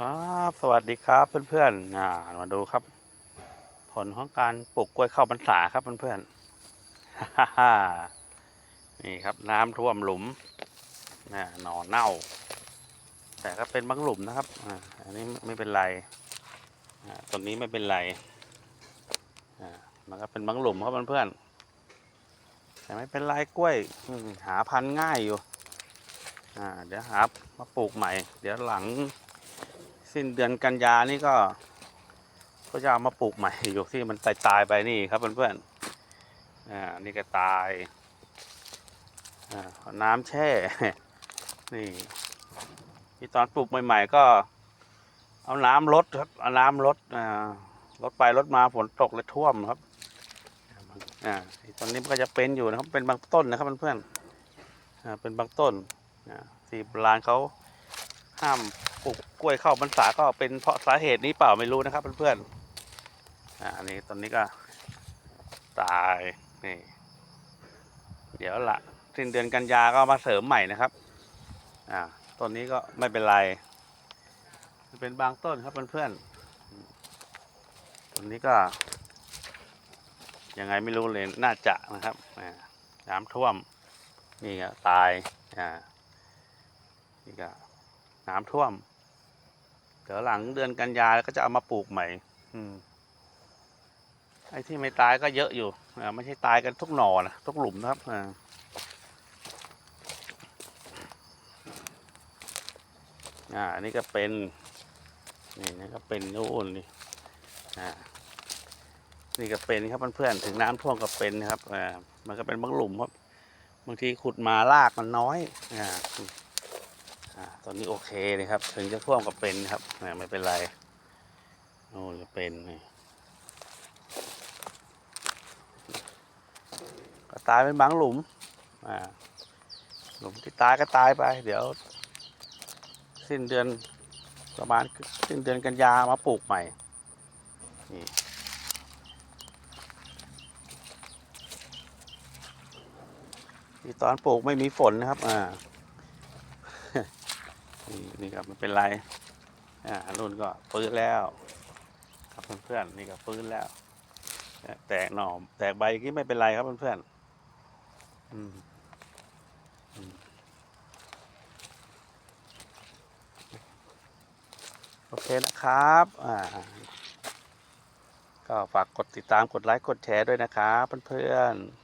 ครับสวัสดีครับเพื่อนๆอ่ามาดูครับ ผลของการปลูกกล้วยเข้าพรรษาครับเพื่อนๆฮ่าฮ่านี่ครับน้ำท่วมหลุมนะหน่อเน่า แต่ก็เป็นบางหลุมนะครับอ่าอันนี้ไม่เป็นไรอ่าต้นนี้ไม่เป็นไรอ่ามันก็เป็นบางหลุมครับเพื่อนๆแต่ไม่เป็นไรกล้วยหาพันธุ์ง่ายอยู่อ่าเดี๋ยวหามาปลูกใหม่ เดี๋ยวหลัง สิ้นเดือนกันยานี่ก็ ก็จะเอามาปลูกใหม่อยู่ที่มันตายตายไปนี่ครับเพื่อนๆอ่านี่ก็ตายอ่าเอาน้ำแช่นี่ที่ตอนปลูกใหม่ ๆ ก็ เอาน้ำลดครับเอาน้ำลดอ่าลดไปลดมาฝนตกเลยท่วมครับอ่าตอนนี้มันก็จะเป็นอยู่นะครับเป็นบางต้นนะครับเพื่อนๆอ่าเป็นบางต้นอ่าที่โบราณเขา ห้ามปลูกกล้วยเข้าพรรษาก็เป็นเพราะสาเหตุนี้เปล่าไม่รู้นะครับเพื่อนๆอ่าอันนี้ตอนนี้ก็ตายนี่เดี๋ยวละสิ้นเดือนกันยาก็มาเสริมใหม่นะครับอ่าต้นนี้ก็ไม่เป็นไร เป็นบางต้นครับเพื่อนๆต้นนี้ก็ยังไงไม่รู้เลยน่าจะนะครับน้ำท่วมนี่ก็ตายอ่านี่ก็ น้ำท่วม เดี๋ยวหลังเดือนกันยาก็จะเอามาปลูกใหม่ อืมไอ้ที่ไม่ตายก็เยอะอยู่อ่าไม่ใช่ตายกันทุกหน่อนะทุกหลุมนะครับอ่าอ่าอันนี้ก็เป็น นี่นี่ก็เป็นนู่นนี่อ่านี่ก็เป็นครับเพื่อนๆถึงน้ำท่วมก็เป็นนะครับอ่ามันก็เป็นบางหลุมครับ บางทีขุดมารากมันน้อยอ่า อ่าตอนนี้โอเคเลยครับ ถึงจะท่วมกับเป็นครับไม่เป็นไรโอ้จะเป็นก็ตายเป็นบางหลุมอ่าหลุมที่ตายก็ตายไป เดี๋ยว สิ้นเดือนประมาณสิ้นเดือนกันยามาปลูกใหม่นี่ที่ตอนปลูกไม่มีฝนนะครับ อ่า นี่นี่ครับมันเป็นไรอ่ารุ่นก็ฟื้นแล้ว ครับเพื่อนๆนี่ก็ฟื้นแล้ว แตกหน่อมแตกใบอย่างนี้ไม่เป็นไรครับเพื่อนๆอืมโอเคนะครับ อ่า ก็ฝากกดติดตามกดไลค์กดแชร์ด้วยนะครับเพื่อนๆ